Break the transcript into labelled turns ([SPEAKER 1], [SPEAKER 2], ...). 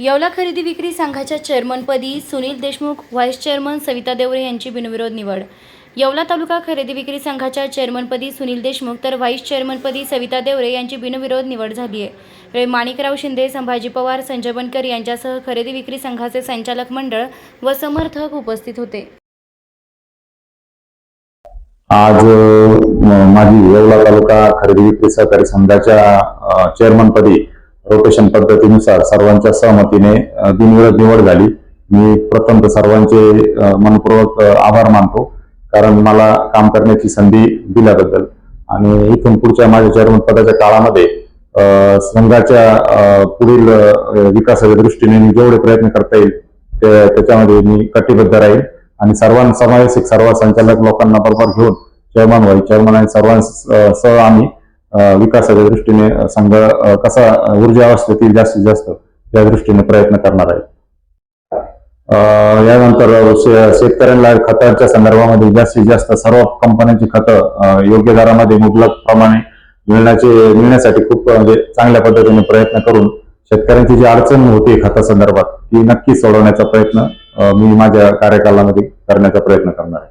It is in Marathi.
[SPEAKER 1] येवला खरेदी विक्री संघाच्या चेअरमनपदी सुनील देशमुख व्हाईस चेअरमन सविता देवरे यांची बिनविरोध निवड. येवला तालुका खरेदी विक्री संघाच्या चेअरमनपदी सुनील देशमुख तर व्हाईस चेअरमनपदी सविता देवरे यांची बिनविरोध निवड झाली आहे. यावेळी माणिकराव शिंदे संभाजी पवार संजय बनकर यांच्यासह खरेदी विक्री संघाचे संचालक मंडळ व समर्थक उपस्थित होते.
[SPEAKER 2] आज माझी येवला तालुका खरेदी विक्री सहकारी संघाच्या चेअरमनपदी रोटेशन पद्धतीनुसार सर्वांच्या सहमतीने बिनविरोध निवड झाली. मी प्रथम तर सर्वांचे मनपूर्वक आभार मानतो. कारण मला काम करण्याची संधी दिल्याबद्दल. आणि इथून पुढच्या माझ्या चेअरमन पदाच्या काळामध्ये संघाच्या पुढील विकासाच्या दृष्टीने मी जेवढे प्रयत्न करता येईल ते- त्याच्यामध्ये मी कटिबद्ध राहील. आणि सर्वां समावेशक सर्व संचालक लोकांना बरोबर घेऊन चेअरमन व्हाईस चेअरमन आणि सर्वांसह आम्ही विकासाच्या दृष्टीने संघ कसा ऊर्जा असतील जास्तीत जास्त त्या दृष्टीने प्रयत्न करणार आहे. यानंतर शे- शेतकऱ्यांना खताच्या संदर्भामध्ये जास्तीत जास्त सर्व कंपन्यांची खतं योग्य दरामध्ये मुबलक प्रमाणे मिळण्याचे मिळण्यासाठी खूप म्हणजे चांगल्या पद्धतीने प्रयत्न करून शेतकऱ्यांची जी अडचण होती खता संदर्भात ती नक्की सोडवण्याचा प्रयत्न मी माझ्या कार्यकालामध्ये करण्याचा प्रयत्न करणार आहे.